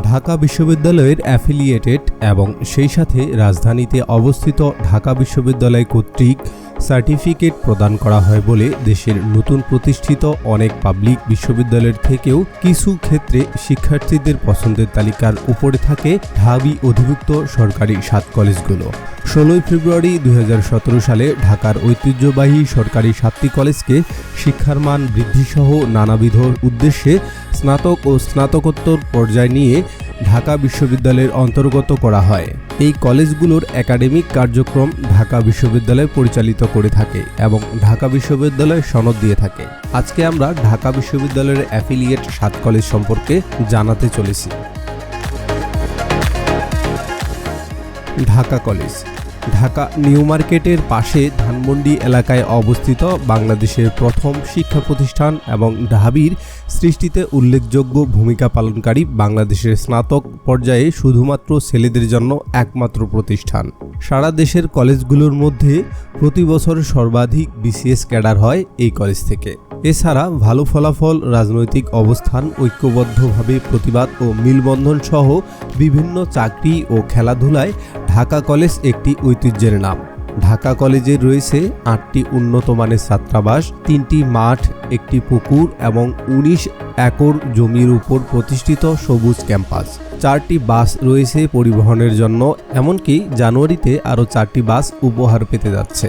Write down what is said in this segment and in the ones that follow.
ঢাকা বিশ্ববিদ্যালয়ের অ্যাফিলিয়েটেড এবং সেই সাথে রাজধানীতে অবস্থিত ঢাকা বিশ্ববিদ্যালয় কর্তৃক সার্টিফিকেট প্রদান করা হয় বলে দেশের নতুন প্রতিষ্ঠিত অনেক পাবলিক বিশ্ববিদ্যালয়ের থেকেও কিছু ক্ষেত্রে শিক্ষার্থীদের পছন্দের তালিকার উপরে থাকে ঢাবি অধিভুক্ত সরকারি সাত কলেজগুলো। ষোলোই ফেব্রুয়ারি দু হাজার সতেরো সালে ঢাকার ঐতিহ্যবাহী সরকারি সাতটি কলেজকে শিক্ষার মান বৃদ্ধিসহ নানাবিধ উদ্দেশ্যে স্নাতক ও স্নাতকোত্তর পর্যায় নিয়ে ঢাকা বিশ্ববিদ্যালয়ের অন্তর্গত করা হয়। এই কলেজগুলোর একাডেমিক কার্যক্রম ঢাকা বিশ্ববিদ্যালয় পরিচালিত করে থাকে এবং ঢাকা বিশ্ববিদ্যালয় সনদ দিয়ে থাকে। আজকে আমরা ঢাকা বিশ্ববিদ্যালয়ের অ্যাফিলিয়েট সাত কলেজ সম্পর্কে জানাতে চলেছি। ঢাকা কলেজ ঢাকা নিউ মার্কেটের পাশে ধানমন্ডি এলাকায় অবস্থিত বাংলাদেশের প্রথম শিক্ষা প্রতিষ্ঠান এবং ঢাবির সৃষ্টিতে উল্লেখযোগ্য ভূমিকা পালনকারী বাংলাদেশের স্নাতক পর্যায়ে শুধুমাত্র ছেলেদের জন্য একমাত্র প্রতিষ্ঠান। সারা দেশের কলেজগুলোর মধ্যে প্রতি বছর সর্বাধিক বিসিএস ক্যাডার হয় এই কলেজ থেকে। এছাড়া ভালো ফলাফল, রাজনৈতিক অবস্থান, ঐক্যবদ্ধভাবে প্রতিবাদ ও মিলবন্ধন সহ বিভিন্ন চাকরি ও খেলাধুলায় ঢাকা কলেজ একটি ঐতিহ্যের নাম। ঢাকা কলেজে রয়েছে আটটি উন্নত মানের ছাত্রাবাস, তিনটি মাঠ, একটি পুকুর এবং উনিশ একর জমির উপর প্রতিষ্ঠিত সবুজ ক্যাম্পাস। চারটি বাস রয়েছে পরিবহনের জন্য, এমনকি জানুয়ারিতে আরও চারটি বাস উপহার পেতে যাচ্ছে।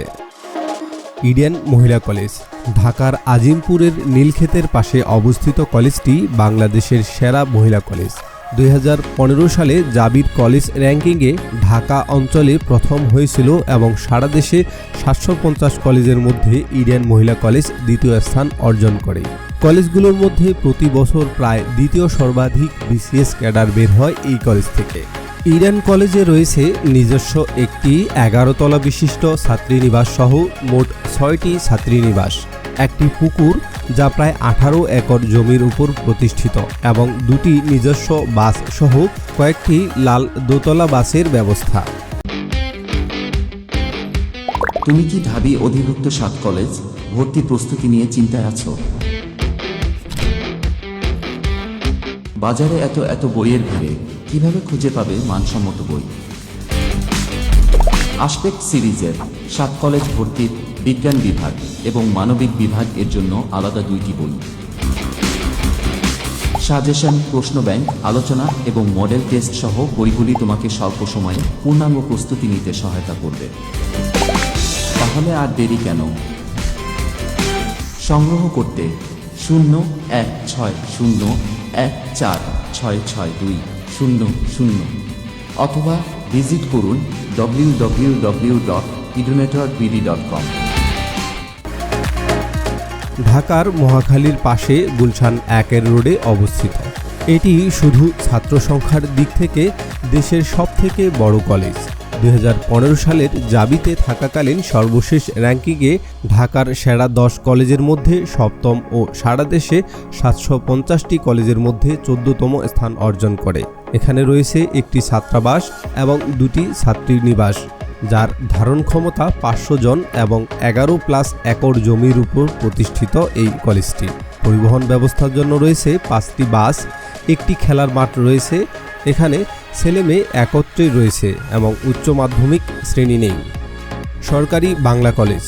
ইডেন মহিলা কলেজ। ঢাকার আজিমপুরের নীলক্ষেতের পাশে অবস্থিত কলেজটি বাংলাদেশের সেরা মহিলা কলেজ। দুই হাজার পনেরো সালে জাবির কলেজ র্যাঙ্কিংয়ে ঢাকা অঞ্চলে প্রথম হয়েছিল এবং সারা দেশে সাতশো পঞ্চাশ কলেজের মধ্যে ইডেন মহিলা কলেজ দ্বিতীয় স্থান অর্জন করে। কলেজগুলোর মধ্যে প্রতি বছর প্রায় দ্বিতীয় সর্বাধিক বিসিএস ক্যাডার বের হয় এই কলেজ থেকে। ইডেন কলেজে রয়েছে নিজস্ব একটি এগারোতলা বিশিষ্ট ছাত্রীনিবাস সহ মোট ছয়টি ছাত্রীনিবাস। একটি পুকুর যা প্রায় আঠারো একর জমির উপর প্রতিষ্ঠিত এবং দুটি নিজস্ব বাস সহ কয়েকটি লাল দোতলা বাসের ব্যবস্থা। তুমি কি ঢাবি অধিভুক্ত সাত কলেজ? ভর্তি প্রস্তুতি নিয়ে চিন্তায় আছো? বাজারে এত এত বইয়ের ভিড়ে কীভাবে খুঁজে পাবে মানসম্মত বই? আসপেক্ট সিরিজের সাত কলেজ ভর্তির বিজ্ঞান বিভাগ এবং মানবিক বিভাগ এর জন্য আলাদা দুইটি বই। সাজেশন, প্রশ্ন ব্যাংক, আলোচনা এবং মডেল টেস্ট সহ বইগুলি তোমাকে স্বল্প সময়ে পূর্ণাঙ্গ প্রস্তুতি নিতে সহায়তা করবে। তাহলে আর দেরি কেন? সংগ্রহ করতে শূন্য এক ছয় শূন্য এক চার ছয় ছয় দুই শূন্য শূন্য। অথবা ভিজিট করুন W W W dot BD dot com ঢাকার মহাখালীর পাশে গুলশান একের রোডে অবস্থিত। এটি শুধু ছাত্র সংখ্যার দিক থেকে দেশের সবথেকে বড় কলেজ। দু হাজার পনেরো সালের জাবিতে থাকাকালীন সর্বশেষ র্যাঙ্কিংয়ে ঢাকার সেরা দশ কলেজের মধ্যে সপ্তম ও সারা দেশে সাতশো কলেজের মধ্যে চোদ্দতম স্থান অর্জন করে। এখানে রয়েছে একটি ছাত্রাবাস এবং দুটি ছাত্রীনিবাস, যার ধারণ ক্ষমতা পাঁচশো জন এবং এগারো প্লাস একর জমির উপর প্রতিষ্ঠিত এই কলেজটি। পরিবহন ব্যবস্থার জন্য রয়েছে পাঁচটি বাস, একটি খেলার মাঠ রয়েছে, এখানে ছেলে মেয়ে একত্রে রয়েছে এবং উচ্চ মাধ্যমিক শ্রেণি নেই। সরকারি বাংলা কলেজ,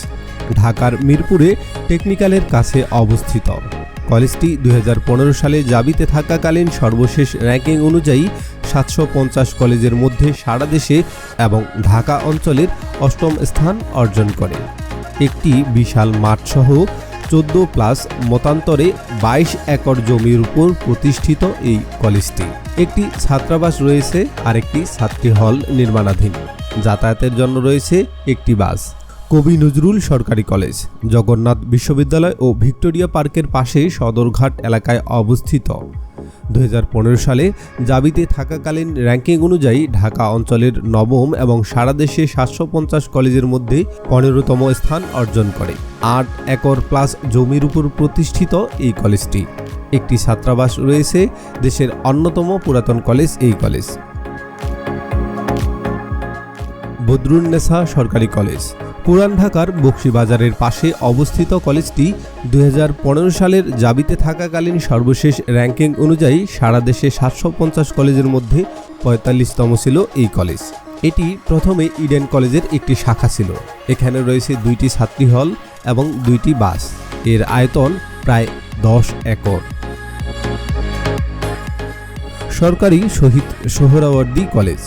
ঢাকার মিরপুরে টেকনিক্যালের কাছে অবস্থিত। কলেজটি দু হাজার পনেরো সালে জাবিতে থাকাকালীন সর্বশেষ র্যাঙ্কিং অনুযায়ী সাতশো পঞ্চাশ কলেজের মধ্যে সারা দেশে এবং ঢাকা অঞ্চলের অষ্টম স্থান অর্জন করে। একটি বিশাল মাঠসহ চোদ্দ প্লাস মতান্তরে বাইশ একর জমির উপর প্রতিষ্ঠিত এই কলেজটি। একটি ছাত্রাবাস রয়েছে, আরেকটি ছাত্রী হল নির্মাণাধীন। যাতায়াতের জন্য রয়েছে একটি বাস। কবি নজরুল সরকারি কলেজ, জগন্নাথ বিশ্ববিদ্যালয় ও ভিক্টোরিয়া পার্কের পাশে সদরঘাট এলাকায় অবস্থিত। দু হাজার পনেরো সালে জাবিতে থাকাকালীন র্যাঙ্কিং অনুযায়ী ঢাকা অঞ্চলের নবম এবং সারা দেশে সাতশো পঞ্চাশ কলেজের মধ্যে পনেরোতম স্থান অর্জন করে। আট একর প্লাস জমির উপর প্রতিষ্ঠিত এই কলেজটি। একটি ছাত্রাবাস রয়েছে, দেশের অন্যতম পুরাতন কলেজ এই কলেজ। বদরুন্নেসা সরকারি কলেজ পুরান ঢাকার বক্সিবাজারের পাশে অবস্থিত কলেজটি দুই হাজার পনেরো সালের জাবিতে থাকাকালীন সর্বশেষ র্যাঙ্কিং অনুযায়ী সারা দেশে সাতশো পঞ্চাশ কলেজের মধ্যে পঁয়তাল্লিশতম ছিল এই কলেজ। এটি প্রথমে ইডেন কলেজের একটি শাখা ছিল। এখানে রয়েছে দুইটি ছাত্রী হল এবং দুইটি বাস। এর আয়তন প্রায় দশ একর। সরকারি শহীদ সোহরাওয়ার্দী কলেজ।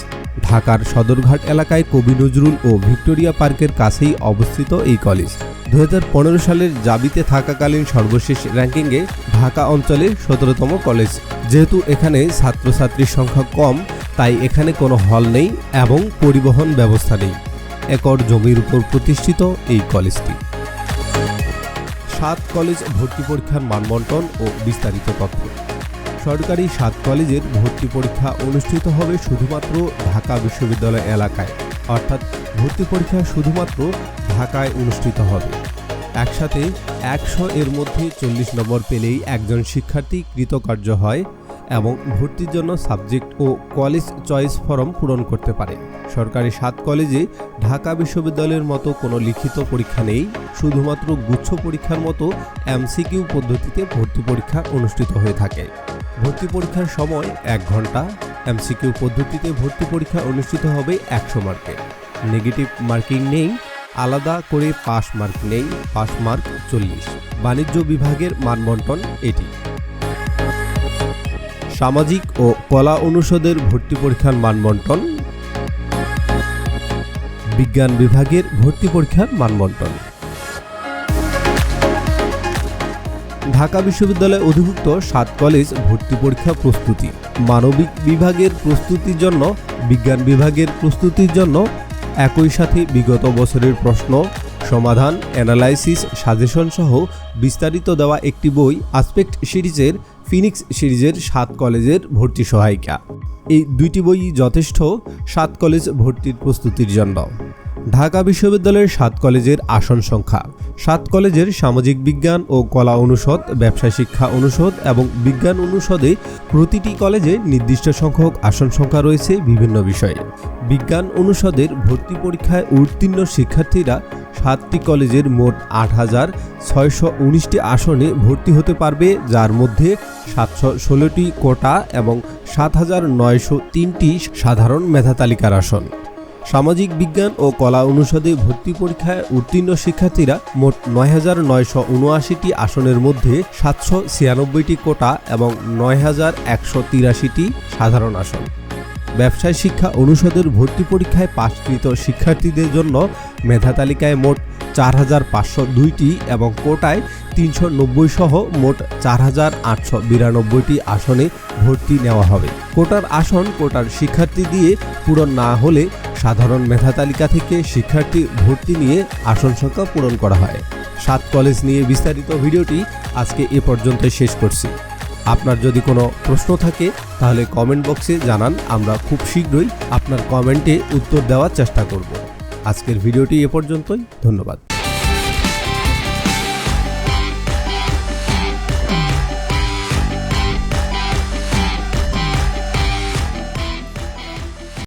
ঢাকার সদরঘাট এলাকায় কবি নজরুল ও ভিক্টোরিয়া পার্কের কাছেই অবস্থিত এই কলেজ। দু হাজার পনেরো সালের জাবিতে থাকাকালীন সর্বশেষ র্যাঙ্কিংয়ে ঢাকা অঞ্চলে সতেরোতম কলেজ। যেহেতু এখানে ছাত্রছাত্রীর সংখ্যা কম, তাই এখানে কোনো হল নেই এবং পরিবহন ব্যবস্থা নেই। একর জমির উপর প্রতিষ্ঠিত এই কলেজটি। সাত কলেজ ভর্তি পরীক্ষার মানবন্টন ও বিস্তারিত তথ্য। সরকারি সাত কলেজের ভর্তি পরীক্ষা অনুষ্ঠিত হবে শুধুমাত্র ঢাকা বিশ্ববিদ্যালয় এলাকায়। অর্থাৎ ভর্তি পরীক্ষা শুধুমাত্র ঢাকায় অনুষ্ঠিত হবে। একসাথে একশো এর মধ্যে চল্লিশ নম্বর পেলেই একজন শিক্ষার্থী কৃতকার্য হয় এবং ভর্তির জন্য সাবজেক্ট ও কলেজ চয়েস ফর্ম পূরণ করতে পারে। সরকারি সাত কলেজে ঢাকা বিশ্ববিদ্যালয়ের মতো কোনো লিখিত পরীক্ষা নেই, শুধুমাত্র গুচ্ছ পরীক্ষার মতো এমসিকিউ পদ্ধতিতে ভর্তি পরীক্ষা অনুষ্ঠিত হয়ে থাকে। ভর্তি পরীক্ষার সময় এক ঘণ্টা এমসিকিউ পদ্ধতিতে ভর্তি পরীক্ষা অনুষ্ঠিত হবে একশো মার্কে। নেগেটিভ মার্কিং নেই, আলাদা করে পাস মার্ক নেই পাস মার্ক চল্লিশ। বাণিজ্য বিভাগের মানবন্টন এটি। সামাজিক ও কলা অনুষদের ভর্তি পরীক্ষার মানবন্টন। বিজ্ঞান বিভাগের ভর্তি পরীক্ষার মানবন্টন। ঢাকা বিশ্ববিদ্যালয়ে অধিভুক্ত সাত কলেজ ভর্তি পরীক্ষা প্রস্তুতি। মানবিক বিভাগের প্রস্তুতির জন্য, বিজ্ঞান বিভাগের প্রস্তুতির জন্য একই সাথে বিগত বছরের প্রশ্ন, সমাধান, অ্যানালাইসিস, সাজেশন সহ বিস্তারিত দেওয়া একটি বই আসপেক্ট সিরিজের ফিনিক্স সিরিজের সাত কলেজের ভর্তি সহায়িকা। এই দুইটি বই যথেষ্ট, সাত কলেজ ভর্তির প্রস্তুতির জন্য। ঢাকা বিশ্ববিদ্যালয়ের সাত কলেজের আসন সংখ্যা। সাত কলেজের সামাজিক বিজ্ঞান ও কলা অনুষদ, ব্যবসায় শিক্ষা অনুষদ এবং বিজ্ঞান অনুষদে প্রতিটি কলেজে নির্দিষ্ট সংখ্যক আসন সংখ্যা রয়েছে বিভিন্ন বিষয়ে। বিজ্ঞান অনুষদের ভর্তি পরীক্ষায় উত্তীর্ণ শিক্ষার্থীরা সাতটি কলেজের মোট আট হাজার ছয়শো উনিশটি আসনে ভর্তি হতে পারবে, যার মধ্যে সাতশো ষোলোটি কোটা এবং সাত হাজার নয়শো তিনটি সাধারণ মেধা তালিকার আসন। সামাজিক বিজ্ঞান ও কলা অনুষদে ভর্তি পরীক্ষায় উত্তীর্ণ শিক্ষার্থীরা মোট নয় হাজার নয়শো উনআশিটি আসনের মধ্যে সাতশো ছিয়ানব্বইটি কোটা এবং নয় হাজার একশো তিরাশিটি সাধারণ আসন। ব্যবসায় শিক্ষা অনুষদের ভর্তি পরীক্ষায় পাশকৃত শিক্ষার্থীদের জন্য মেধা তালিকায় মোট চার হাজার পাঁচশো দুইটি এবং কোটায় তিনশো নব্বই সহ মোট চার হাজার আটশো বিরানব্বইটি আসনে ভর্তি নেওয়া হবে। কোটার আসন কোটার শিক্ষার্থী দিয়ে পূরণ না হলে সাধারণ মেধা তালিকা থেকে শিক্ষার্থী ভর্তি নিয়ে আসন সংখ্যা পূরণ করা হয়। সাত কলেজ নিয়ে বিস্তারিত ভিডিওটি আজকে এ পর্যন্ত শেষ করছি। আপনার যদি কোনো প্রশ্ন থাকে, তাহলে কমেন্ট বক্সে জানান। আমরা খুব শীঘ্রই আপনার কমেন্টে উত্তর দেওয়ার চেষ্টা করব। আজকের ভিডিওটি এ পর্যন্তই। ধন্যবাদ।